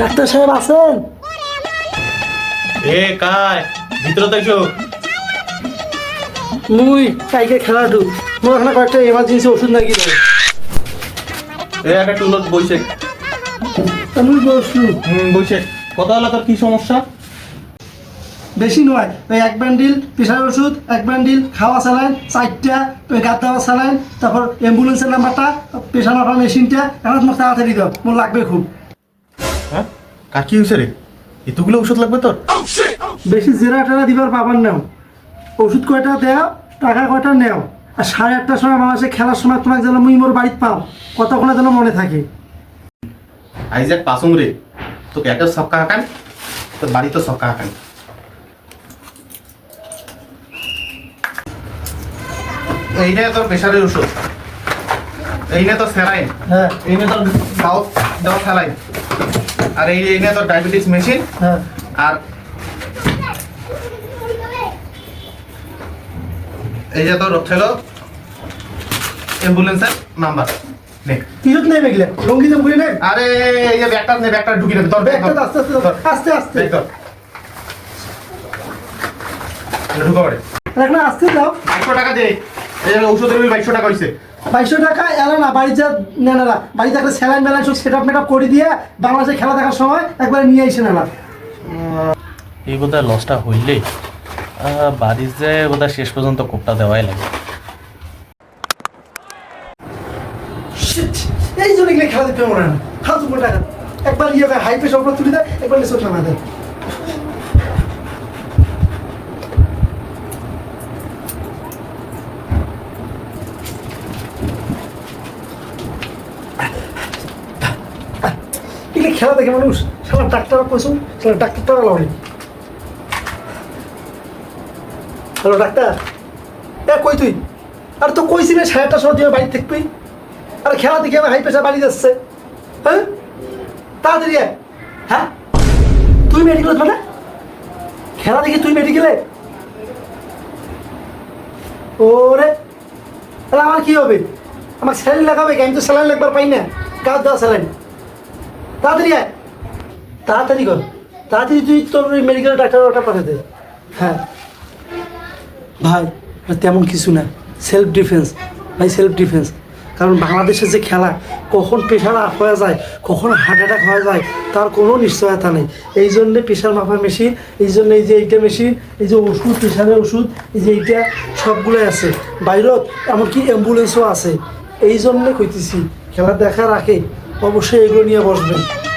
Doctor সাহেব আছেন? এ কায় ভিতরে দেখছ মুই কাইকে খেলাটু মোর এখানে কয়েকটা এমার্জেন্সি ওষুধ নাকি এ একটা টুলত বইছে। আমি বসু হুম বইছে। কথা হলো তোর কি সমস্যা? বেশি নয়। ওই এক ব্যান্ডিল প্রেশার ওষুধ এক ব্যান্ডিল খাওয়া স্যালাইন চারটা ওই গাদ দেওয়া স্যালাইন তারপর অ্যাম্বুলেন্সের নাম্বারটা মাপা মেশিনটা এখন তোমার তাড়াতাড়ি দাও। মোর লাগবে খুব। কার কি হয়েছে রে? এতগুলো ওষুধ লাগবে তোর? বেশি জেরা টেরা দিবার পাবার নাও। ওষুধ কয়টা দেও টাকা কয়টা নেও? আর সাড়ে আটটার সময় আমার সে খেলার সময় তোমাকে যেন মুই মোর বাড়িতে পাও কতক্ষণে যেন মনে থাকে। আইজাক পাসুম রে তোকে একটা সক্কা হাকান তোর বাড়ি তো সক্কা হাকান এইটা তোর প্রেশারের ওষুধ। এই নে তোর স্যালাইন। হ্যাঁ এই নে তোর গাও দেওয়া স্যালাইন। আর এই এই নে তোর ডায়াবেটিস মেশিন আর এই যে তোর হলো অ্যাম্বুলেন্সের নাম্বার কিজত নেই মেঘলে লঙ্গিতে মুড়ি নেই? আরে এই যে ব্যাগটা নে ব্যাগটা ঢুকি তোর আস্তে আস্তে আস্তে আস্তে। ধর ঢুকা পড়ে আস্তে দাও। বাইশশো টাকা দে। এই যে ঔষধের বিল বাইশশো টাকা হয়েছে বাইশশো টাকা এলো না বাড়ি যা না না না বাড়িতে একটা স্যালাইন ব্যালাইন সব সেট আপ মেট করে দিয়ে বাংলাদেশে খেলা দেখার সময় একবার নিয়ে এসে না। এই বোধহয় লসটা হইলেই আহ, বাড়ির যে বোধহয় শেষ পর্যন্ত কোপটা দেওয়াই লাগে। এই জন্য এগুলো খেলা দেখতে মনে হয় না। ফালতু টাকা একবার ইয়ে হাই প্রেশার উপর তুলে দেয় একবার লেসোট নামা দেয় এগুলো খেলা দেখে মানুষ সারা ডাক্তার কইসুন সারা ডাক্তার টাকা লড়ে। হ্যালো ডাক্তার, এ কই তুই? আর তো কইছিলি সাড়ে আটটার সময় তুই বাড়ি থাকবি। আর খেলা দেখে আমার হাই প্রেশার বাড়ি যাচ্ছে। হ্যাঁ? তাড়াতাড়ি। হ্যাঁ? তুই মেডিকেল মানে খেলা দেখে তুই মেডিকেলে ওরে তাহলে আমার কি হবে? আমার স্যালাইন লাগাবে কি? আমি তো স্যালাইন লাগবার পাই না। কাজ দেওয়া স্যালাইন? তাড়াতাড়ি আয়। তাড়াতাড়ি কর। তাড়াতাড়ি তুই তোর মেডিকেল ডাক্তার ওটা পাঠিয়ে দে। হ্যাঁ। ভাই তেমন কিছু না। সেলফ ডিফেন্স ভাই সেলফ ডিফেন্স কারণ বাংলাদেশের যে খেলা, কখন প্রেশার আপ হয়ে যায়, কখন হার্ট অ্যাটাক হয়ে যায়, তার কোনো নিশ্চয়তা নেই। এই জন্যে প্রেশার মাপার মেশিন এই জন্য এই যে এইটা মেশিন এই যে ওষুধ প্রেশারের ওষুধ, এই যে এইটা, সবগুলোই আছে। বাইরত এমনকি অ্যাম্বুলেন্সও আছে। এই জন্যে কইতেছি, খেলা দেখার আগে অবশ্যই এগুলো নিয়ে বসবেন।